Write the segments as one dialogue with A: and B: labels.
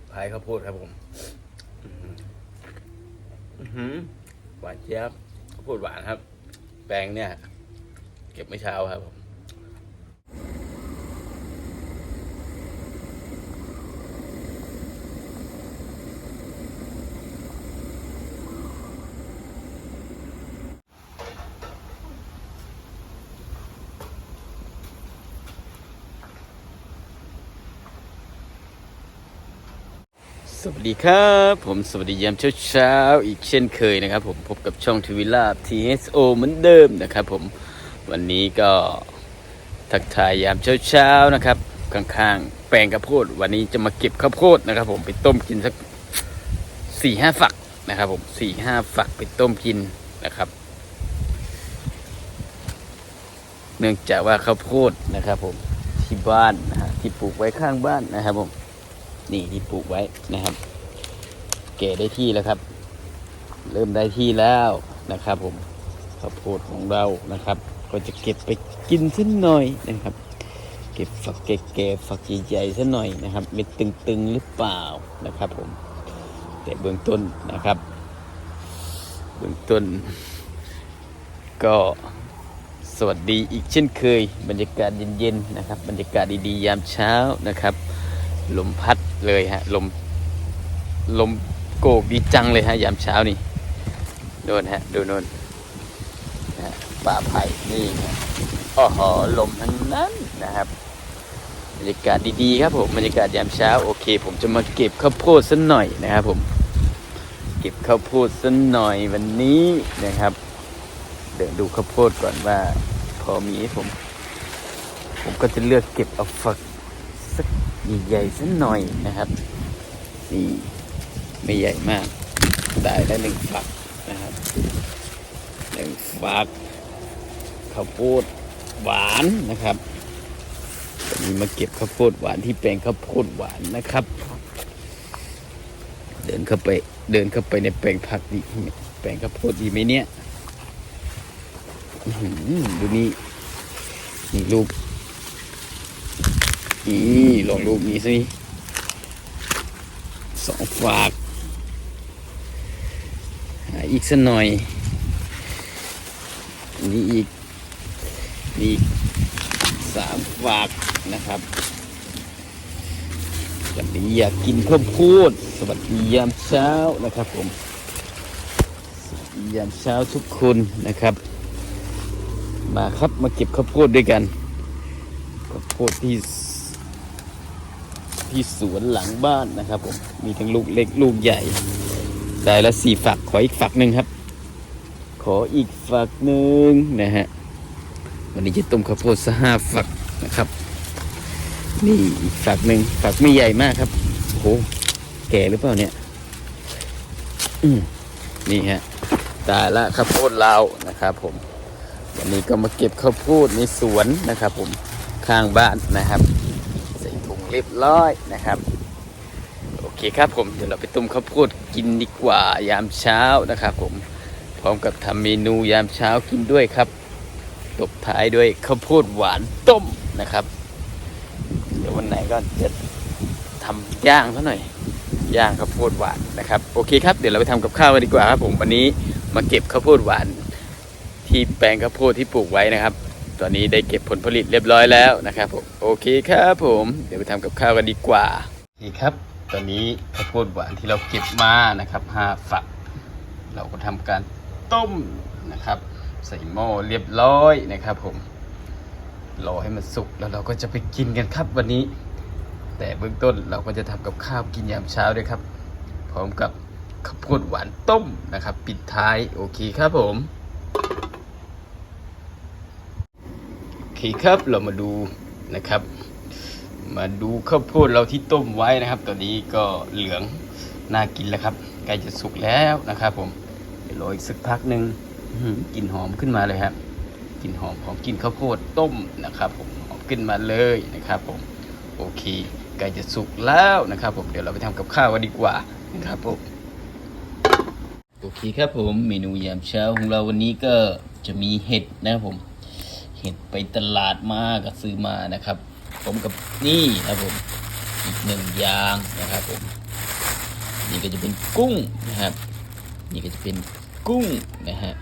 A: บท้ายข้าวโพดครับผมอื้อหือหวานเจี๊ยบข้าวโพดหวานครับ แปลงเนี่ย เก็บเมื่อเช้าครับผม สวัสดีครับ ผมสวัสดียามเช้าเช้าๆอีกเช่นเคยนะครับ ผมพบกับช่องทวิลาบ TSO เหมือนเดิมนะครับผมวันนี้ก็ทักทายยามเช้าเช้าๆนะครับ ข้างๆ แปลงข้าวโพด วันนี้จะมาเก็บข้าวโพดนะครับ ผมไปต้มกินสักสี่ห้าฝักนะครับ ผมสี่ห้าฝักไปต้มกินนะครับ เนื่องจากว่าข้าวโพดนะครับ ผมที่บ้านนะฮะที่ปลูกไว้ข้างบ้านนะครับผมนี่ที่ปลูกไว้นะครับ ก่ได้ที่แล้วครับ เริ่มได้ที่แล้วนะครับ ผมข้าวโพดของเรานะครับ ก็จะเก็บไปกินสักหน่อยนะครับ เก็บฝักแก่ๆฝักใหญ่ๆสักหน่อยนะครับเม็ดตึงๆหรือเปล่านะครับ ผม แต่เบื้องต้นนะครับ เบื้องต้น ก็สวัสดีอีกเช่นเคย บรรยากาศเย็นๆนะครับ บรรยากาศดีๆยามเช้านะครับ ลมพัดเลยฮะลมลม โกกดีจังเลยฮะยามเช้านี่โน่นฮะดูโน่นนะป่าไผ่นี่อ้อหอลมทั้งนั้นนะครับบรรยากาศดีๆครับผมบรรยากาศยามเช้าโอเค ผมจะมาเก็บข้าวโพดสักหน่อยนะครับผมเก็บข้าวโพดสักหน่อยวันนี้นะครับเดี๋ยวดูข้าวโพดก่อนว่า พอมีให้ผม ผมก็จะเลือกเก็บเอาฝักสักใหญ่ๆสักหน่อยนะครับนี่ ไม่ใหญ่มาก ได้ได้หนึ่งฝักนะครับหนึ่งฝักข้าวโพดหวานนะครับวันนี้มาเก็บข้าวโพดหวานที่แปลงข้าวโพดหวานนะครับ เดินเข้าไปเดินเข้าไปในแปลงผักดีแปลงข้าวโพดดีไหมเนี่ยดูนี่นี่ลูกนี่ลองลูกนี้สิสองฝาก อีกสักหน่อยนี่อีกนี่สามฝากนะครับวันนี้อยากกินข้าวโพดสวัสดียามเช้านะครับผมสวัสดียามเช้าทุกคนนะครับ มาครับมาเก็บข้าวโพดด้วยกันข้าวโพดที่ที่สวนหลังบ้านนะครับผมมีทั้งลูกเล็กลูกใหญ่ ได้ละสี่ฝักขออีกฝักหนึ่งครับ ขออีกฝักหนึ่งนะฮะวันนี้จะต้มข้าวโพดสักห้าฝักนะครับ นี่อีกฝักหนึ่งฝักไม่ใหญ่มากครับโอ้โหแก่หรือเปล่าเนี่ยอืมนี่ฮะตายละข้าวโพดลาวนะครับผมวันนี้ก็มาเก็บข้าวโพดในสวนนะครับ ผมข้างบ้านนะครับ ใส่ถุงเรียบร้อยนะครับ เคครับผมเดี๋ยวเราไปต้มข้าวโพดกินดีกว่ายามเช้านะครับผมพร้อมกับทำเมนูยามเช้ากินด้วยครับตบท้ายด้วยข้าวโพดหวานต้มนะครับ เดี๋ยววันไหนก็จะทำย่างซะหน่อยย่างข้าวโพดหวานนะครับโอเคครับเดี๋ยวเราไปทำกับข้าวกันดีกว่าครับผมวันนี้มาเก็บข้าวโพดหวาน ที่แปลงข้าวโพดที่ปลูกไว้นะครับ ตอนนี้ได้เก็บผลผลิตเรียบร้อยแล้วนะครับผมโอเคครับผมเดี๋ยวไปทำกับข้าวกันดีกว่านี่ครับ ตอนนี้ข้าวโพดหวานที่เราเก็บมานะครับห้าฝัก เราก็ทำการต้มนะครับ ใส่หม้อเรียบร้อยนะครับ ผมรอให้มันสุกแล้วเราก็จะไปกินกันครับวันนี้ แต่เบื้องต้นเราก็จะทำกับข้าวกินยามเช้าด้วยครับ พร้อมกับข้าวโพดหวานต้มนะครับ ปิดท้ายโอเคครับผมโอเคครับเรามาดูนะครับ มาดูข้าวโพดเราที่ต้มไว้นะครับ ตอนนี้ก็เหลืองน่ากินแล้วครับใกล้จะสุกแล้วนะครับผมเดี๋ยวรออีกสักพักหนึ่งกลิ่นหอมขึ้นมาเลยครับกลิ่นหอมของกลิ่นข้าวโพดต้มนะครับ ผมหอมขึ้นมาเลยนะครับ ผมโอเคใกล้จะสุกแล้วนะครับ ผมเดี๋ยวเราไปทำกับข้าวกันดีกว่านะครับผมโอเคครับผมเมนูยามเช้าของเราวันนี้ก็จะมีเห็ดนะครับผม เห็ดไปตลาดมาก็ซื้อมานะครับ ผมกับนี่ครับผมอีกหนึ่งอย่างนะครับผมนี่ก็จะเป็นกุ้งนะครับ นี่ก็จะเป็นกุ้งนะฮะ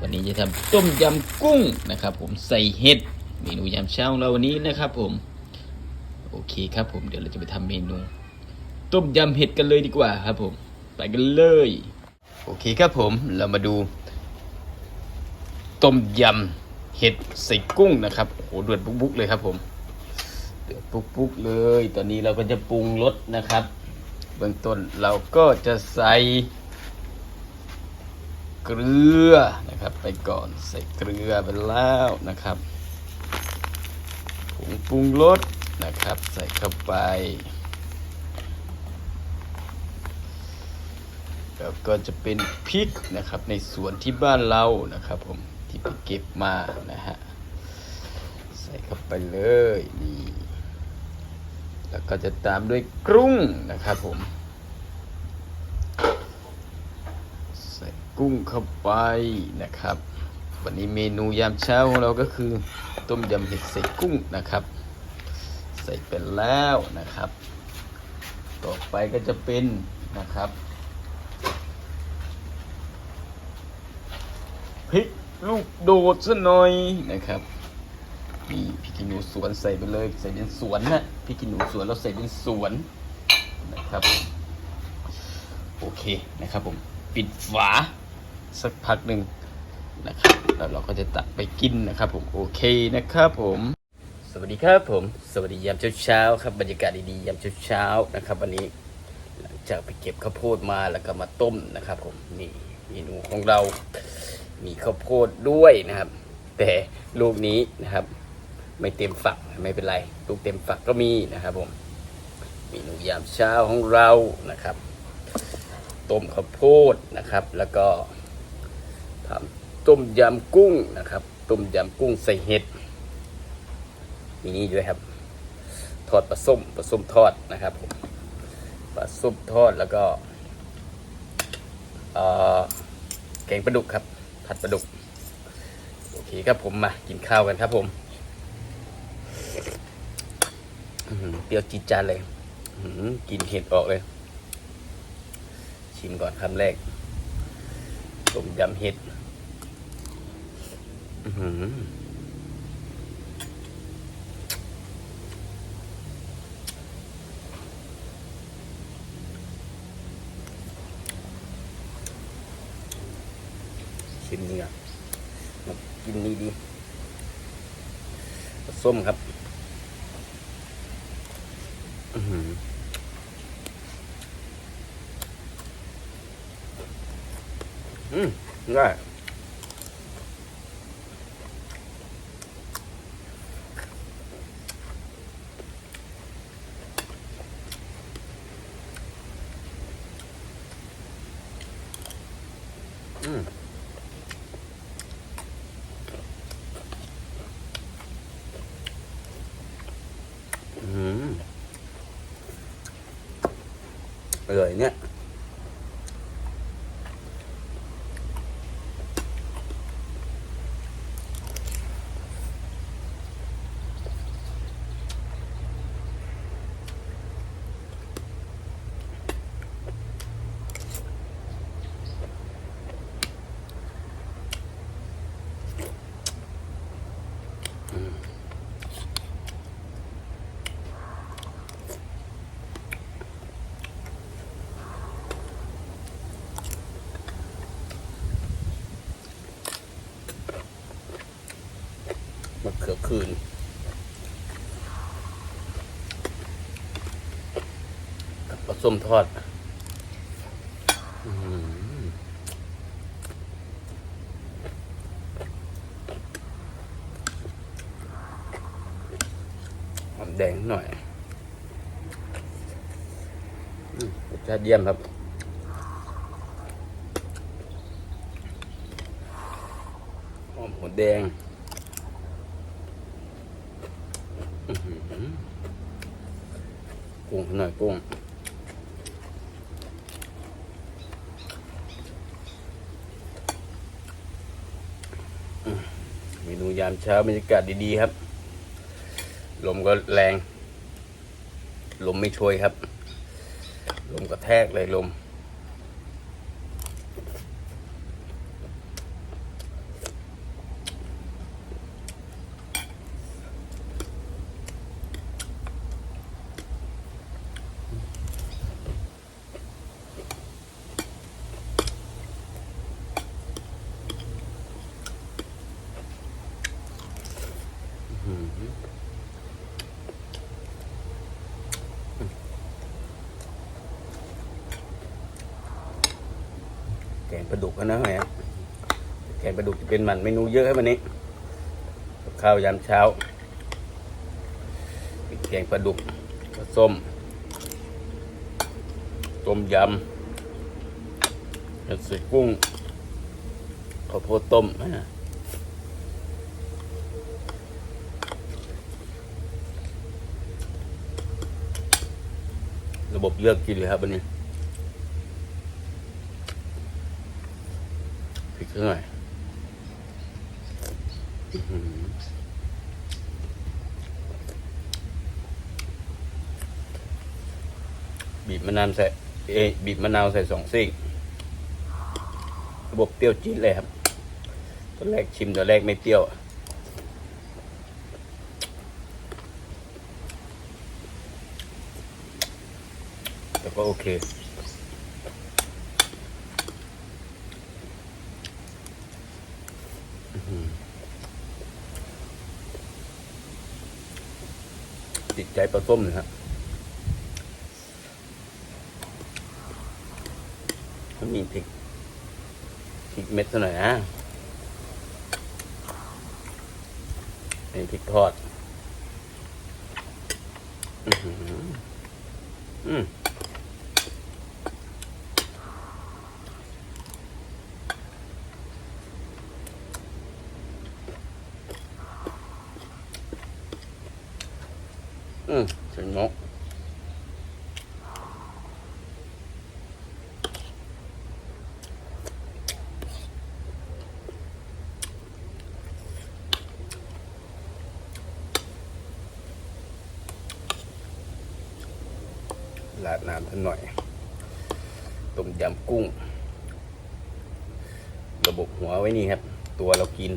A: วันนี้จะทำต้มยำกุ้งนะครับ ผมใส่เห็ดเมนูยามเช้าของเราวันนี้นะครับผมโอเคครับผมเดี๋ยวเราจะไปทำเมนู ต้มยำเห็ดกันเลยดีกว่าครับผมไปกันเลย โอเคครับผมเรามาดู ต้มยำเห็ดใส่กุ้งนะครับโอ้โหเดือดปุ๊กๆเลยครับผม ปุ๊กๆเลย ตอนนี้เราก็จะปรุงรสนะครับ เบื้องต้นเราก็จะใส่เกลือนะครับ ไปก่อนใส่เกลือไปแล้วนะครับผงปรุงรสนะครับ ใส่เข้าไป แล้วก็จะเป็นพริกนะครับ ในสวนที่บ้านเรานะครับผมที่ไปเก็บมานะฮะใส่เข้าไปเลยนี่ แล้วก็จะตามด้วยกรุ้งนะครับผม ใส่กุ้งเข้าไปนะครับ วันนี้เมนูยามเช้าของเราก็คือต้มยำเห็ดใส่กุ้งนะครับ ใส่ไปแล้วนะครับ ต่อไปก็จะเป็นนะครับพริกลูกโดดซะหน่อยนะครับ นี่พริกขี้หนูสวนใส่ไปเลย ใส่เป็นสวนนะพริกขี้หนูสวนเราใส่เป็นสวนนะครับโอเคนะครับผมปิดฝาสักพักหนึ่งนะครับแล้วเราก็จะตักไปกินนะครับผมโอเคนะครับผม สวัสดีครับผม สวัสดียามเช้าๆครับบรรยากาศดีๆยามเช้าๆนะครับ วันนี้หลังจากไปเก็บข้าวโพดมาแล้วก็มาต้มนะครับ ผมนี่เมนูของเรา มีข้าวโพดด้วยนะครับ แต่ลูกนี้นะครับ ไม่เต็มฝักไม่เป็นไร ลูกเต็มฝักก็มีนะครับผมเมนูยามเช้าของเรานะครับ ต้มข้าวโพดนะครับ แล้วก็ทำต้มยำกุ้งนะครับ ต้มยำกุ้งใส่เห็ดมีนี่ด้วยครับ ทอดปลาส้มปลาส้มทอดนะครับผมปลาส้มทอดแล้วก็เอ่อแกงปลาดุกครับ ผัดปลาดุก โอเคครับผมมากินข้าวกันครับผมอื้อหือ เปรี้ยวจีดจานเลยกินเห็ดออกเลย ชิมก่อนคำแรกต้มยำเห็ดชิมเนื้อมากินนี่ดีส้มครับ อื้อหืออืมได้อืมอืม อร่อยเนี่ย ลาส้มทอดหอมแดงหน่อยอืมรสชาติเยี่ยมครับหอมหัวแดงกุ้งหน่อยกุ้งอืมเมนูยามเช้าบรรยากาศดีๆครับ ลมก็แรง ลมไม่ช่วยครับ
B: ลมกระแทกเลยลม แกงปลาดุกอะนะแหมแกงปลาดุกจะ เป็นมันเมนูเยอะครับวันนี้ข้าวยามเช้าแกงปลาดุกปลาส้ม ต้มยำเห็ดใส่กุ้งข้าวโพดต้มนะระบบเลือกกินเลยครับวันนี้พริกหน่อยอื้อหือ บีบมะนาวใส่เอบีบมะนาวใส่สองซีกระบบเปรี้ยวจี๊ดเลยครับตอนแรกชิมตอนแรกไม่เปรี้ยวแต่ก็โอเค ติดใจปลาส้มนะครับมันมีพริกพริกเม็ดซะหน่อยนะนี่พริกทอด อือหืออืม อืมถึงนกลาดน้ำท่านหน่อย ต้มยำกุ้ง ระบบหัวไว้นี่ครับ ตัวเรากิน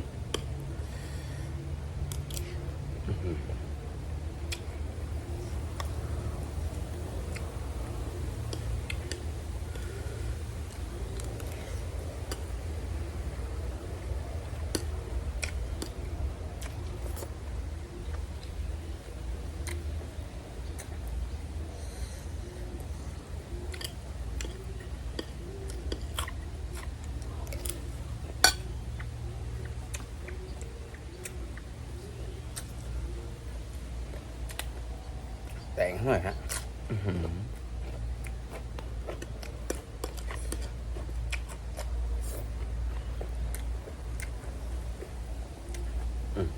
B: แต่งใหน่อยฮะอื้อหืออืม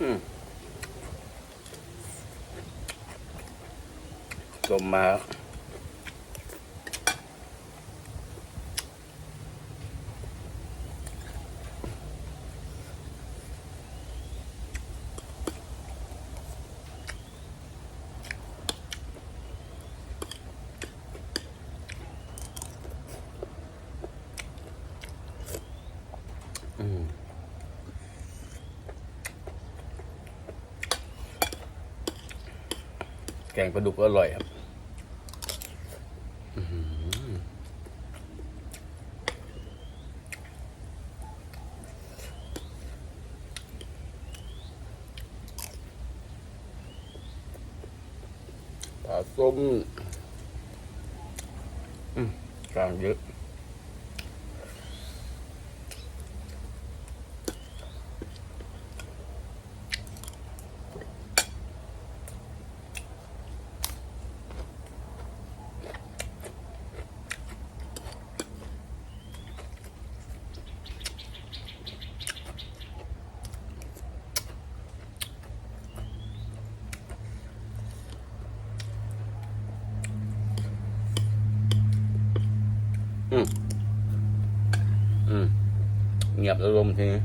B: อืมลมมา ปลาดุกก็อร่อยครับอื้อหือปลาส้มอืมกลางเยอะ อืมอืมเงียบแล้วลมทีนี้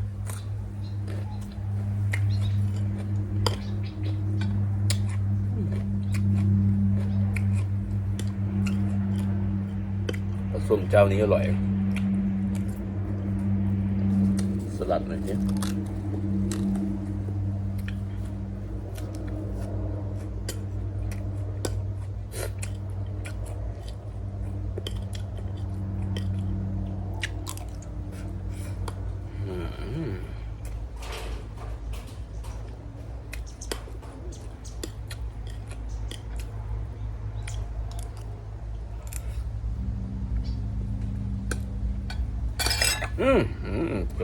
B: ส้มเจ้านี้อร่อย สลัดหน่อยเนี่ย อืมอืมเ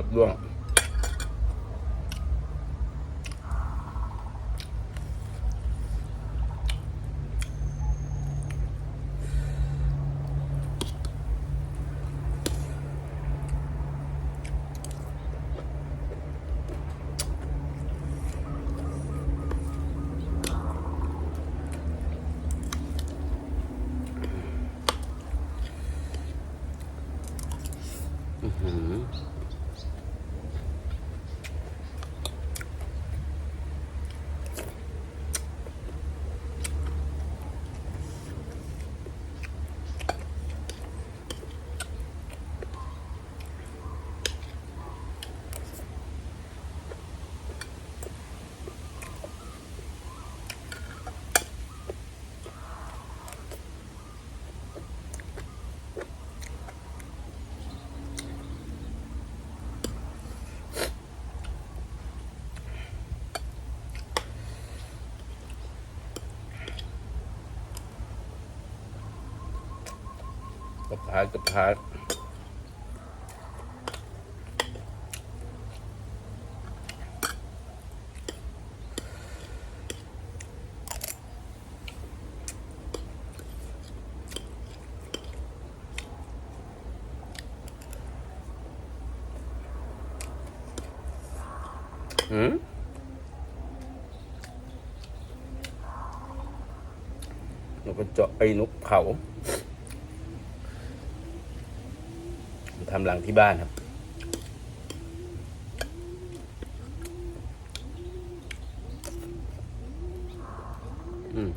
B: พาดกับพาดหืมนกกระเจาะไอ้นกเขา ทำรังที่บ้านครับ อืม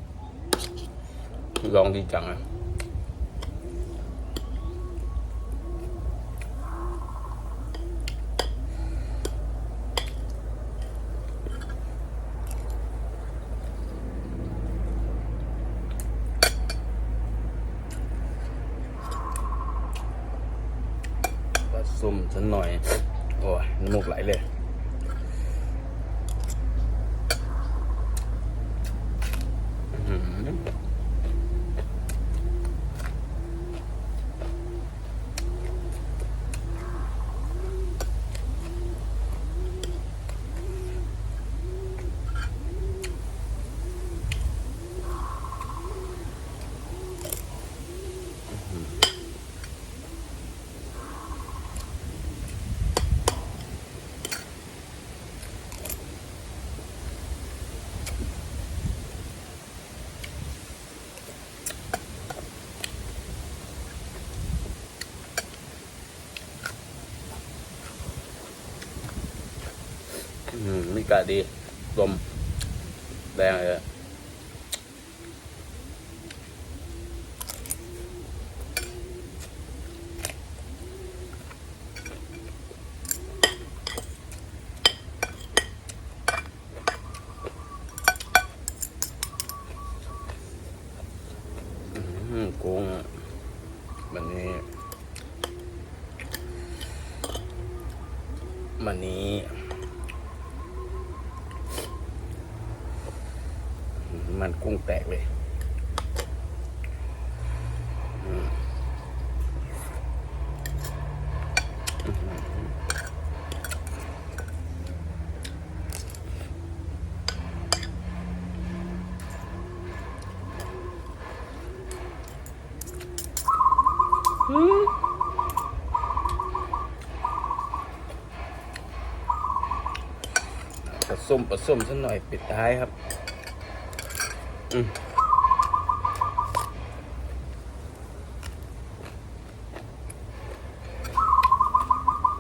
B: ลองดีจังอะ ผส มสักหน่อย โอ้ยน้ำมูกไหลเลย อื้อหืออื้อ หือมีกาดี ลมแรงเลยกุ้งมันนี้มันนี้อื้อ มันกุ้งแตกเลยอืมอื้อหือผสมผสมสักหน่อยปิดท้ายครับ อืม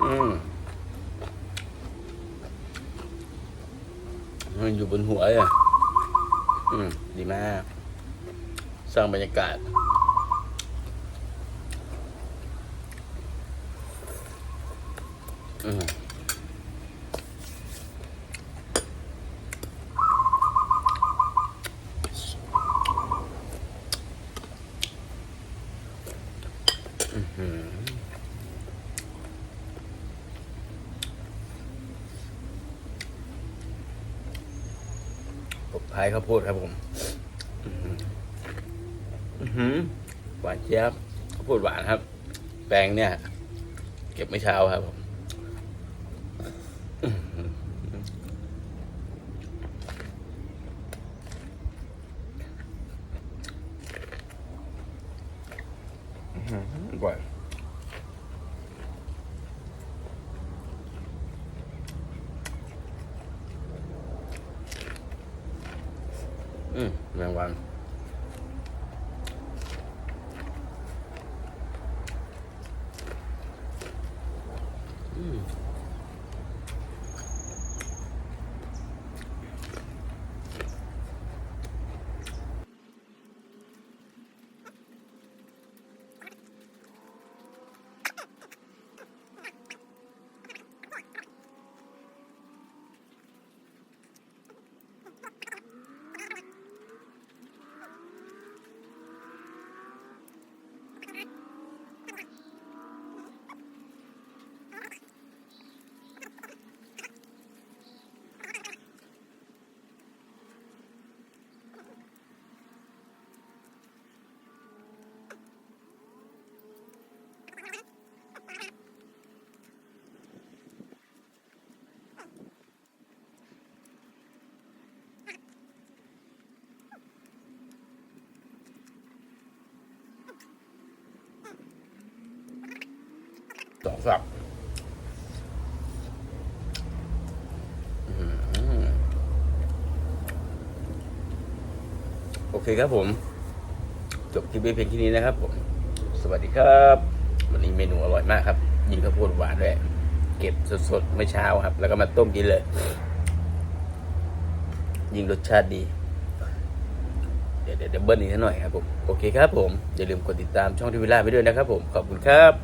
B: อืมมันอยู่บนหัวอะ อืม ดีมาก สร้างบรรยากาศ อืม ตบท้ายข้าว โพดครับผมอื้อหืออื้อหือหวานเจี๊ยบข้าวโพดหวานครับ แปลงเนี่ย เก็บไม่เช้าครับผม สองฝักอื้อหือโอเคครับผม จบคลิปว้เพียงที่นี้นะครับผม สวัสดีครับ วันนี้เมนูอร่อยมากครับ ยิงข้าวโพดหวานด้วย เก็บสดๆเมื่อเช้าครับ แล้วก็มาต้มกินเลย ยิงรสชาติดี เดี๋ยวเดี๋ยวเดี๋ยวเบิ้ลอีกหน่อยครับผม โอเคครับผม อย่าลืมกดติดตามช่องทีวีล่าไปด้วยนะครับผม ขอบคุณครับ